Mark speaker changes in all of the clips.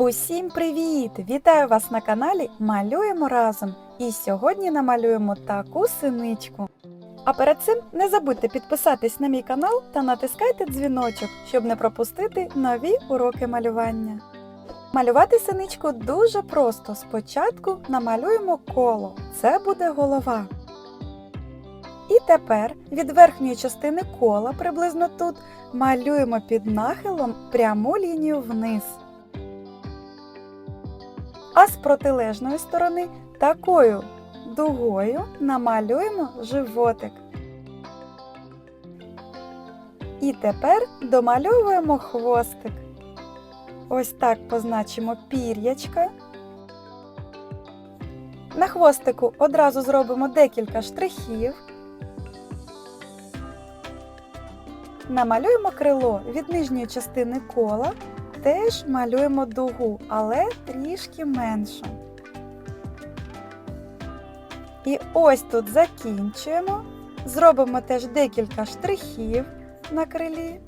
Speaker 1: Усім привіт! Вітаю вас на каналі Малюємо разом. І сьогодні намалюємо таку синичку. А перед цим не забудьте підписатись на мій канал та натискайте дзвіночок, щоб не пропустити нові уроки малювання. Малювати синичку дуже просто. Спочатку намалюємо коло. Це буде голова. І тепер від верхньої частини кола, приблизно тут, малюємо під нахилом пряму лінію вниз. А з протилежної сторони такою дугою намалюємо животик. І тепер домальовуємо хвостик. Ось так позначимо пір'ячка. На хвостику одразу зробимо декілька штрихів. Намалюємо крило від нижньої частини кола теж малюємо дугу, але трішки меншу. І ось тут закінчуємо. Зробимо теж декілька штрихів на крилі,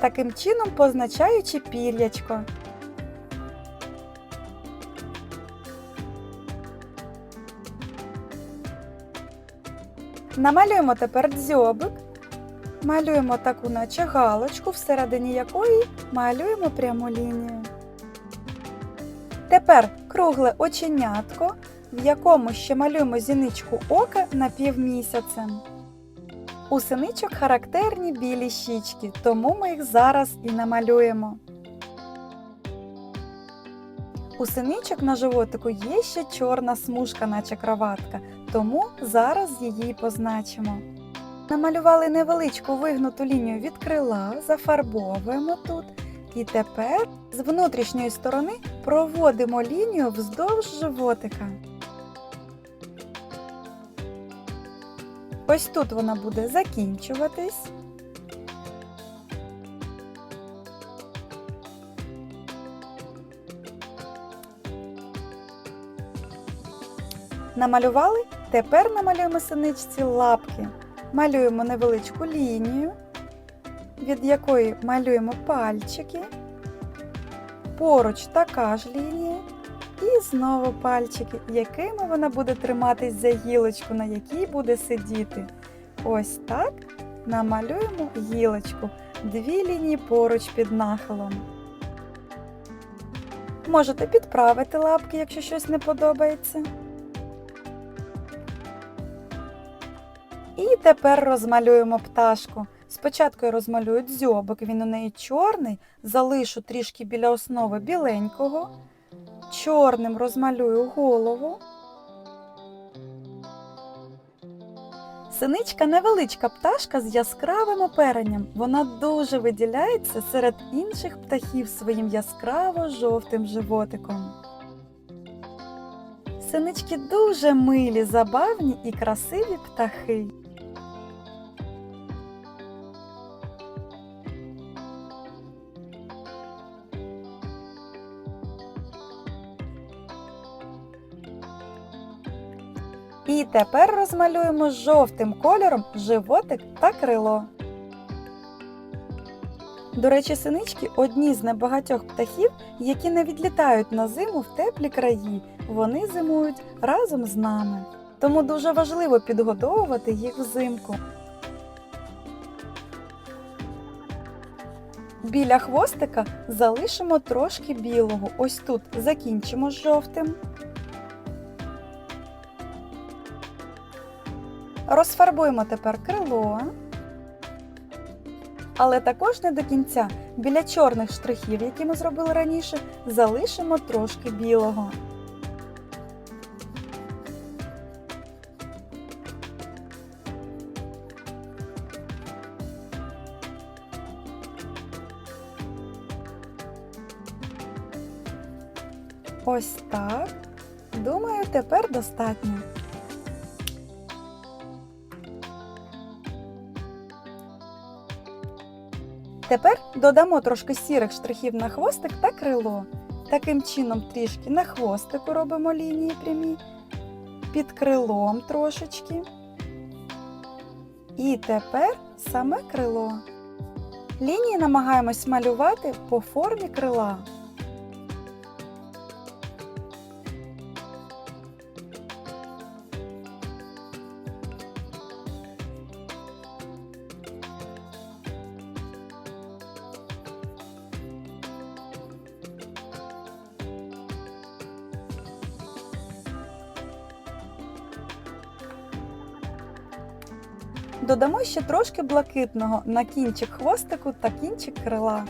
Speaker 1: таким чином позначаючи пір'ячко. Намалюємо тепер дзьобик. Малюємо таку наче галочку, всередині якої малюємо пряму лінію. Тепер кругле оченятко, в якому ще малюємо зіничку ока на півмісяцем. У синичок характерні білі щічки, тому ми їх зараз і намалюємо. У синичок на животику є ще чорна смужка, наче кроватка, тому зараз її позначимо. Намалювали невеличку вигнуту лінію від крила, зафарбовуємо тут. І тепер з внутрішньої сторони проводимо лінію вздовж животика. Ось тут вона буде закінчуватись. Намалювали? Тепер намалюємо синичці лапки. Малюємо невеличку лінію, від якої малюємо пальчики. Поруч така ж лінія. І знову пальчики, якими вона буде триматись за гілочку, на якій буде сидіти. Ось так намалюємо гілочку. Дві лінії поруч під нахилом. Можете підправити лапки, якщо щось не подобається. І тепер розмалюємо пташку. Спочатку я розмалюю дзьобик, він у неї чорний, залишу трішки біля основи біленького. Чорним розмалюю голову. Синичка невеличка пташка з яскравим оперенням. Вона дуже виділяється серед інших птахів своїм яскраво-жовтим животиком. Синички дуже милі, забавні і красиві птахи. І тепер розмалюємо жовтим кольором животик та крило. До речі, синички одні з небагатьох птахів, які не відлітають на зиму в теплі краї. Вони зимують разом з нами. Тому дуже важливо підгодовувати їх взимку. Біля хвостика залишимо трошки білого. Ось тут закінчимо з жовтим. Розфарбуємо тепер крило. Але також не до кінця. Біля чорних штрихів, які ми зробили раніше, залишимо трошки білого. Ось так. Думаю, тепер достатньо. Тепер додамо трошки сірих штрихів на хвостик та крило. Таким чином трішки на хвостику робимо лінії прямі, під крилом трошечки. І тепер саме крило. Лінії намагаємось малювати по формі крила. Додамо ще трошки блакитного на кінчик хвостику та кінчик крила.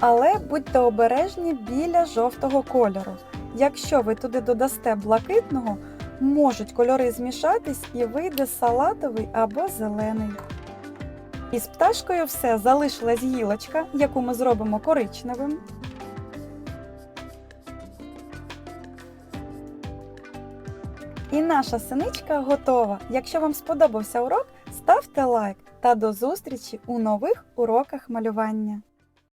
Speaker 1: Але будьте обережні біля жовтого кольору. Якщо ви туди додасте блакитного, можуть кольори змішатись і вийде салатовий або зелений. Із пташкою все залишилась гілочка, яку ми зробимо коричневим. І наша синичка готова. Якщо вам сподобався урок, ставте лайк та до зустрічі у нових уроках малювання.